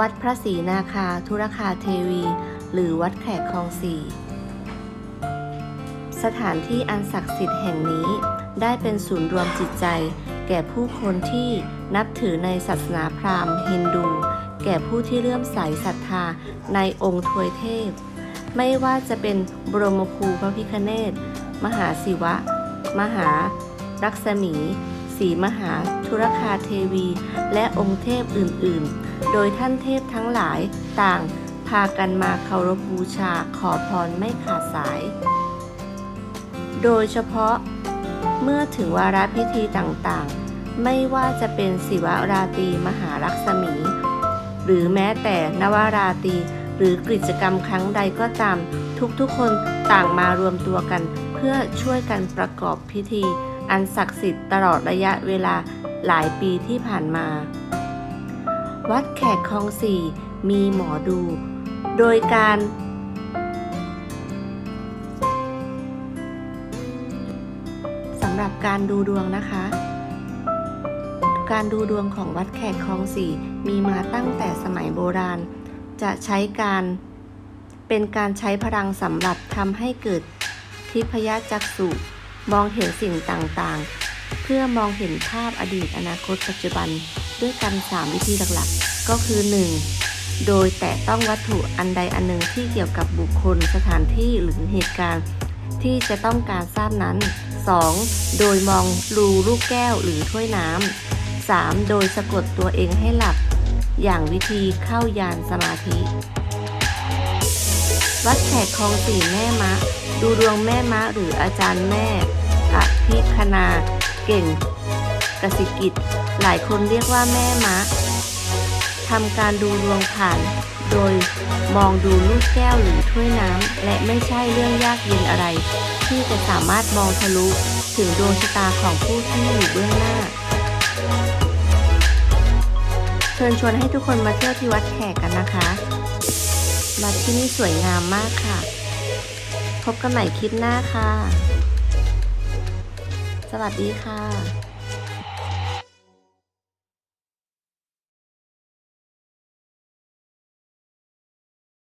วัดพระศรีนาคาธุรคาเทวี หรือวัดแขกคลองสี่สถานที่อันศักดิ์สิทธิ์แห่งนี้ได้เป็นศูนย์รวมจิตใจ แก่ผู้คนที่นับถือในศาสนาพราหมณ์ฮินดู แก่ผู้ที่เลื่อมใสศรัทธาในองค์ทวยเทพ ไม่ว่าจะเป็นบรมครูพระพิคเนตมหาศิวะ มหา รักษมี สีมหาธุรคาเทวี และองค์เทพอื่น ๆ โดยท่านเทพทั้งหลายต่างพากันมาเคารพบูชาขอพรไม่ขาดสาย โดยเฉพาะเมื่อถึงวาระพิธีต่างๆ ไม่ว่าจะเป็นศิวราตรีมหาลักษมี หรือแม้แต่นวราตรีหรือกิจกรรมครั้งใดก็ตาม ทุกๆคนต่างมารวมตัวกัน เพื่อช่วยกันประกอบพิธี อันศักดิ์สิทธิ์ตลอดระยะเวลาหลายปีที่ผ่านมา วัดแขกคลองสี่มีหมอดู โดยการ สำหรับการดูดวงนะคะ การดูดวงของวัดแขกคลองสี่มีมาตั้งแต่สมัยโบราณ จะใช้การเป็นการใช้พลังสำหรับทำให้เกิดทิพยจักษุมองเห็นสิ่งต่างๆ เพื่อมองเห็นภาพอดีตอนาคตปัจจุบันด้วยกัน 3 วิธีหลักๆ ก็คือ 1. โดยแตะต้องวัตถุอันใดอันหนึ่งที่เกี่ยวกับบุคคลสถานที่หรือเหตุการณ์ที่จะต้องการทราบนั้น 2. โดยมองรูลูกแก้วหรือถ้วยน้ำ 3. โดยสะกดตัวเองให้หลับ อย่างวิธีเข้ายานสมาธิ วัดแขกคลองสี่แม่มะ ดูดวงแม่มะหรืออาจารย์แม่อภิคณา เก่งกสิกิจ หลายคนเรียกว่าแม่มะ ทำการดูดวงผ่าน โดยมองดูลูกแก้วหรือถ้วยน้ำ และไม่ใช่เรื่องยากเย็นอะไร ที่จะสามารถมองทะลุถึงดวงชะตาของผู้ที่อยู่เบื้องหน้า เชิญชวนให้ทุกคนมาเที่ยวที่วัดแขกกันนะคะวัดที่นี่สวยงามมากค่ะ พบกันใหม่คลิปหน้าค่ะ สวัสดีค่ะ